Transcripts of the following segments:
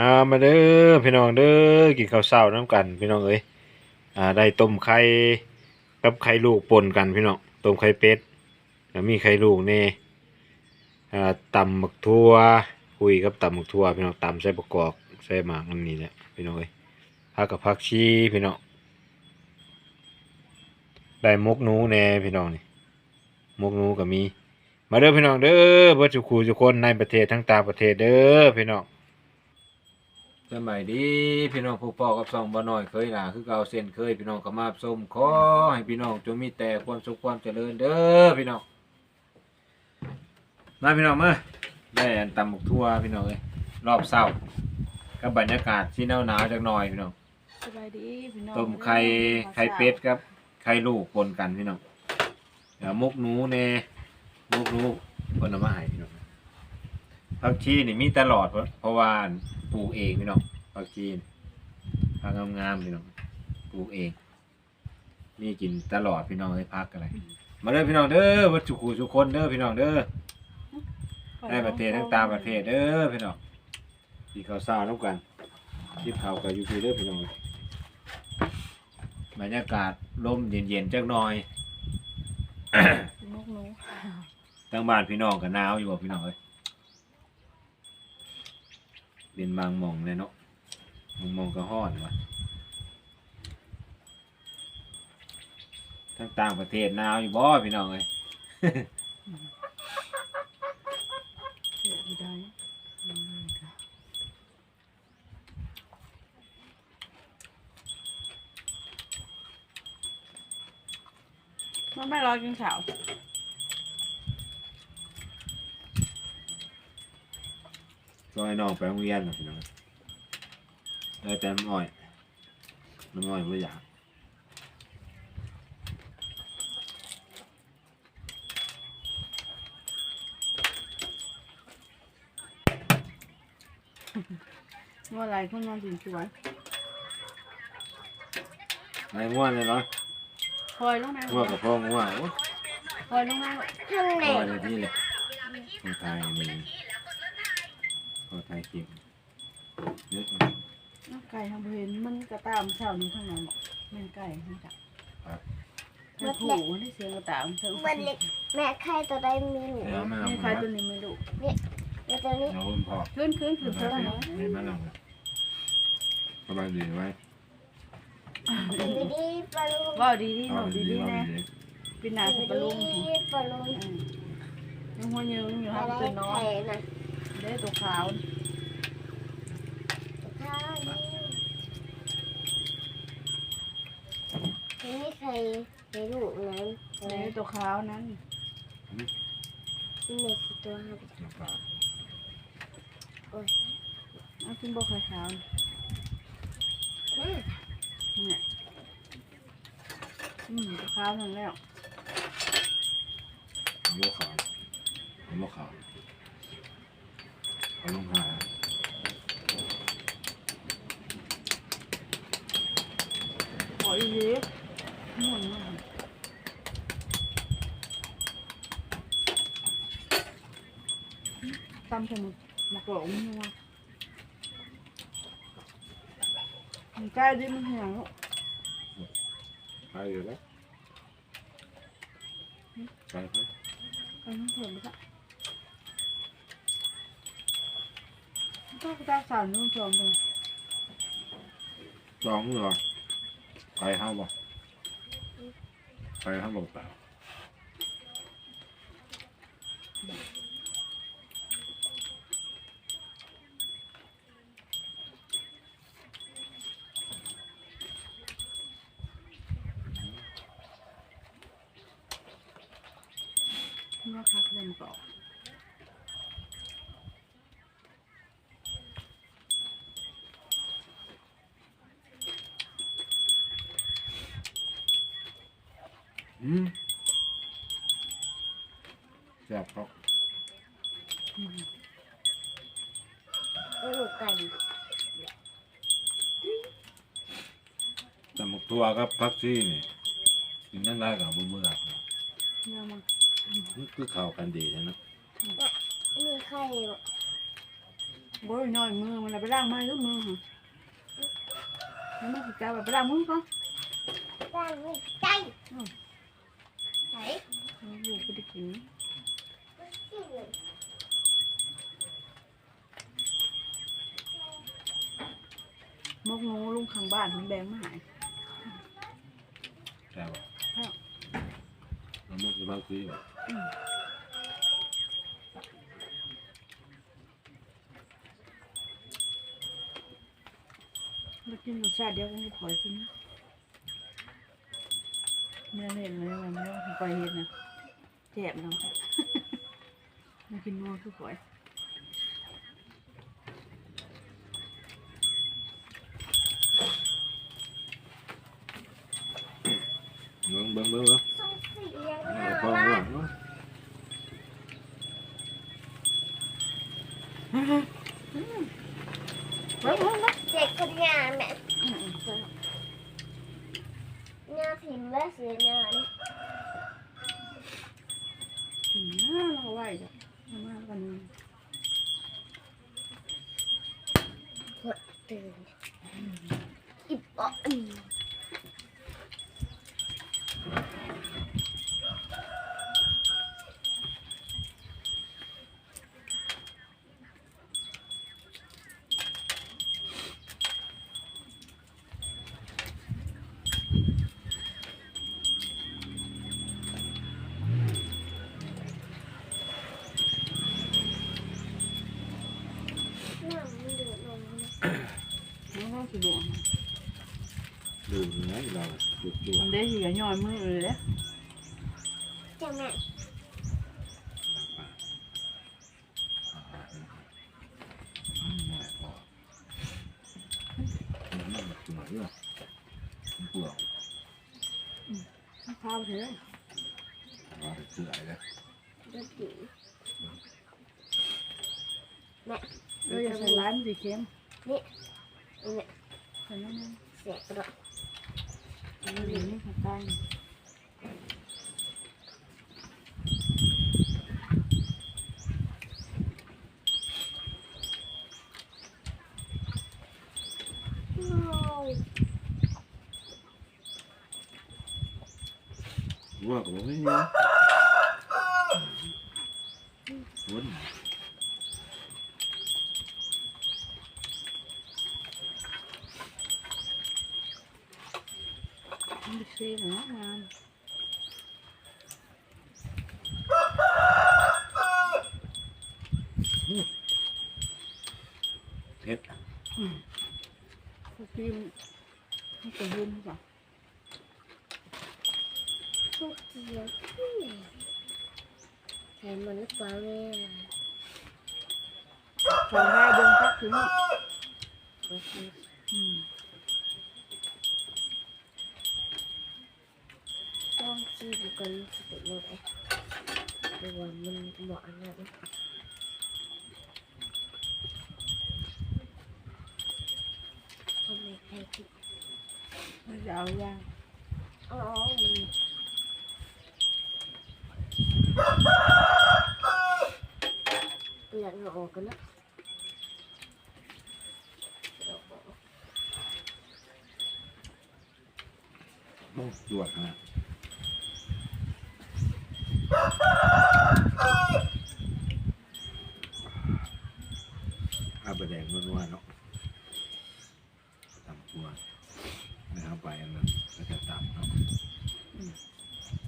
อามาเด้อพี่น้องเด้อกินข้าวเช้าน้ำกัน พี่น้องเอ้ยอ่าได้ต้มไข่กับไข่ลูกปนกันพี่น้องต้มไข่เป็ดแล้วมีไข่ลูกแน่อ่าตำหมักทั่วคุยกับตำหมักทั่วพี่น้องตำใส่ประกอบใส่หมากอันนี้แหละพี่น้องเอ้ยผักกับผักชีพี่น้องได้มกนูแน่พี่น้องนี่มกนูก็มี มาเด้อพี่น้องเด้อเบ่อจุคูทุคนในประเทศทั้งต่างประเทศเด้อพี่น้อง สมัยดีพี่น้องผู้พ่อกับสองบ่น้อยเคยล่ะคือเก่าเส้นเคยพี่น้องก็มาส้มขอให้พี่น้องจงมีแต่ความสุขความเจริญเด้อพี่น้องมาพี่น้องมาได้อันตำหมกทั่วพี่น้องเอ้ยรอบเช้ากับบรรยากาศที่หนาวๆจักหน่อยพี่น้องสบายดีพี่น้องต้มไข่ไข่เป็ดครับไข่ลูกปนกันพี่น้องเดี๋ยวมุกหนูแน่มุกหนูเพิ่นเอามาให้พี่น้อง ผักชีนี่มีตลอดเพราะเพราะว่าปลูกเองพี่น้องผักชีนี่ผักงามๆพี่น้องปลูกเอง มีกินตลอดพี่น้องเอ้ยพักอะไรมาเด้อพี่น้องเด้อวัดจุกูทุกคนเด้อพี่น้องเด้อในประเทศทั้งต่างประเทศเด้อพี่น้องที่เขาวซ่าน้ำกันที่เขากับยูพีเด้อพี่น้องเอ้ยบรรยากาศลมเย็นๆจักหน่อยนกหนูทั้งบ้านพี่น้องก็หนาวอยู่บ่พี่น้องเอ้ย เป็นบางมองเลยเนาะบางมองก็ฮ้อนว่ะทั้งต่างประเทศหนาวอยู่บ่พี่น้องเอ้ยเสียไม่ได้อืมค่ะมันไม่รอกินข้า ก็ให้น้องไปโรงเรียนน่ะพี่น้องเอ้ยแต่น้ำอ้อยน้ำอ้อยบ่อยากเมื่อไรคนนอนถึงสวยไอ้ง่วนเลยเนาะคอยลงมาง่วงกับพ่อง่วงโอ้ยคอยลงมาข้างในพ่อเลยที่เลยคนไทยนี่ พ่อไทยเก่งเยอะมากน้องไก่ทำเห็นมันกระตามเช้านี้ข้างในบอกแม่นไก่ทั้งจับครับแม่ผูนี่เสียงกระตามเธอวันเล็กแม่ไข่ตัวได้มีหนูเดี๋ยวมาลองนี่นะใครตัวนี้ไม่รู้แล้วตัวนี้ เราคุณพ่อขึ้นขึ้นขึ้นมาเท่าสิไหร่ไม่มาลองนะสบายดีไว้ดีดีปลาลูกว่าดีดีหเอานูดีดีดีๆเอาแน่ดีปีนาสับปะรดดีปลาลูกยังหัวยืงอยู่อะห้ามไรตื่นนอนไข่นะ ได้ตัวขาวข้าวนี่นี่ไข่ในลูกนั้นได้ตัวขาวนั้นนี่เด็กตัวครับๆน้ำปลาเอาขึ้นบอกขาวอืมๆเนี่ยอืมตัวขาวนั่นแล้วโมขาวโมขาว เอาลงหาขออีกทีม่วนมากตำใส่หมกหมกหล ต้องกระจายสารนุ่มเพิ่มไปลองเหรอไปห้าบ่ไปห้าบ่เปล่าเมื่อคักเล่นก่อน อืมแซ่บครับลูกไก่แต่หมกตัวกับพักซี่นี่กินยังได้กับมือมือหลับเนี่ยมันคือเข้ากันดีใช่ไหมมีไข่บ่ได้น้อยมือมันเอาไปล้างมือหรือมือหะแล้วมันสิกลับเอาไปล้างมือก่อนได้ไม่ใจไหน ลูกบ่ได้กินที่หนึ่งมกงูลุงข้างบ้านมันแบ่งมาใหายใช่ป่ะครับมันมุกจะมาคุยป่ะมากินรสชาติเดียวกันก็ขอยกินนะ ไม่ได้เล่นเลยมันไม่ไปเห็นนะแจ็บเนาะมากินนัวคือขอย เบิ้งเบิ้งเบิ้งเบิ้ง ส่งเสียง เอา น่า พอ รั เบิ้ ก งเนาะ เฮ้ยเฮ้ยเฮ้ย เด็กคนงานแม่ อืมอืมใช่ งานพิมพ์และเสียงานถึงหน้าเราไหวจ้ะเอามาวันนี้ตื่นอิบอ่อน น้ำมันเดือดลงนะ น้องก็สะดวก ดูไงเราจุดตัวมันได้เหี่ยย่อยมือเลยแหละเจ้าแม่เปลือกข้าวเถอะว่าเสือเลยเดือดอยู่เราอย่าใส่ร้ายมันสีเค็มนี่อันเนี่ยใส่น้ำมันเสียกระด กมันอยู่นี่ข้างใต้ โอ้ย ว่ากับผมไม่เยอะวน มันจะซีหนะงาน เผ็ดก็ซีมันจะยืนก่อนพวกเกียวเห็นมันหรือเปล่าเนี่ย สองห้าเดือนพักถึง โอเค อืม ต้องซีบุกันสิเป็นยังไงดูว่ามันเหมาะนะทำไมใครคิด มันจะเอาย่างอ๋อมันเปลี่ยนออกกันนะ โอ้จวดนะอาบะแดงนวลๆเนาะตำตัวนะครับไปอันนั้นก็จะตำเนาะ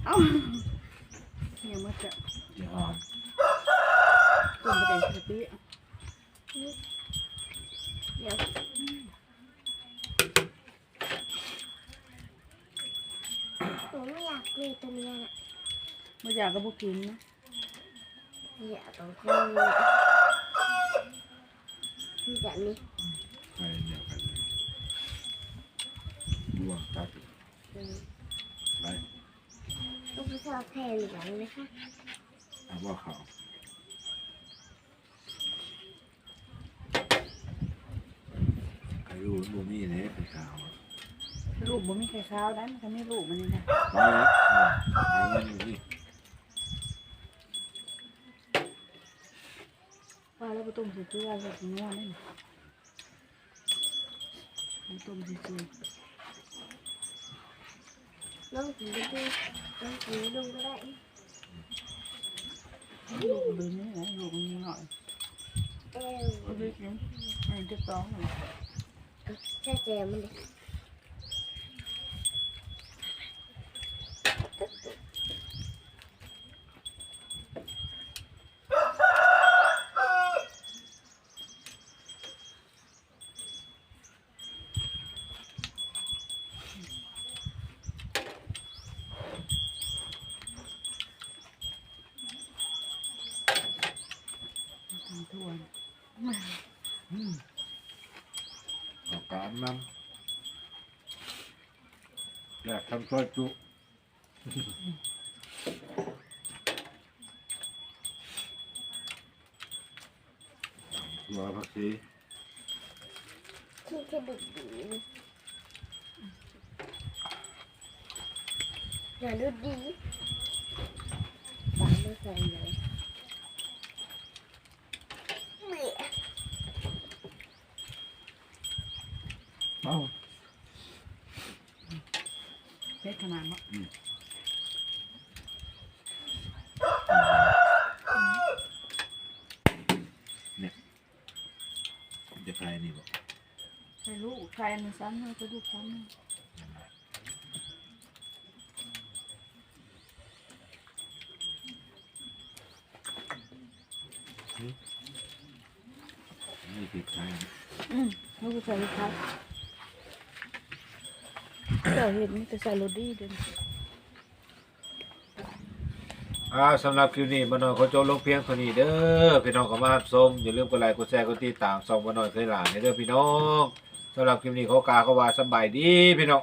เอ้าเนี่ยมันจะจะหอมต้มไปแต่สติเดี๋ยวหนูไม่อยากกินตัวเนี้ยนะไม่อยากก็บุกินนะอยากของคนที่แบบนี้ไปเดียวกันดวงตัด ไปชอบแพงเหลืองนะคะเอาว่าเขาใครรู้มูมี่เนี่ยเป็นขาวอะลูกบ่มีใครข้าวได้มันก็ไม่ลูกมันนี่นะไปเลยเอาเงินอยู่ที่พอแล้วไปก็ต้มใส่เกลือใส่ถุงนัวนี่เอาต้มใส่เกลือ น้องกินก็ได้น้องกินลงก็ได้ลูกดูนี่นะลูกมันหน่อยเออเอาไปกินอันนี้จะต้องเลยแช่แจมมันเลย ทำทั่ว อืมออกการ น้ำอยากทำซอยจุหัวผักชีที่แค่ดึกดีอย่าดูดีตามไม่ใส่เลยเบื่อ เอ้า เผ็ดขนาดมั้งจะใครนี่บอกใส่ลูกไข่มันซ้ำเลยกระดูกซ้ำเลยนี่ติดใครอืมลูกก็ใส่ไข่ เจ้าเห็นมันจะใส่โรดี้เดินอ่าสำหรับคลิปนี้บานน้อยขอจบลงเพียงเท่านี้เด้อพี่น้องก็มารับชมอย่าลืมกดไลค์กดแชร์กดติดตามส่องบานน้อยเคยหลานเด้อพี่น้องสำหรับคลิปนี้ขอกล่าวคำว่าสำบายดีพี่น้อง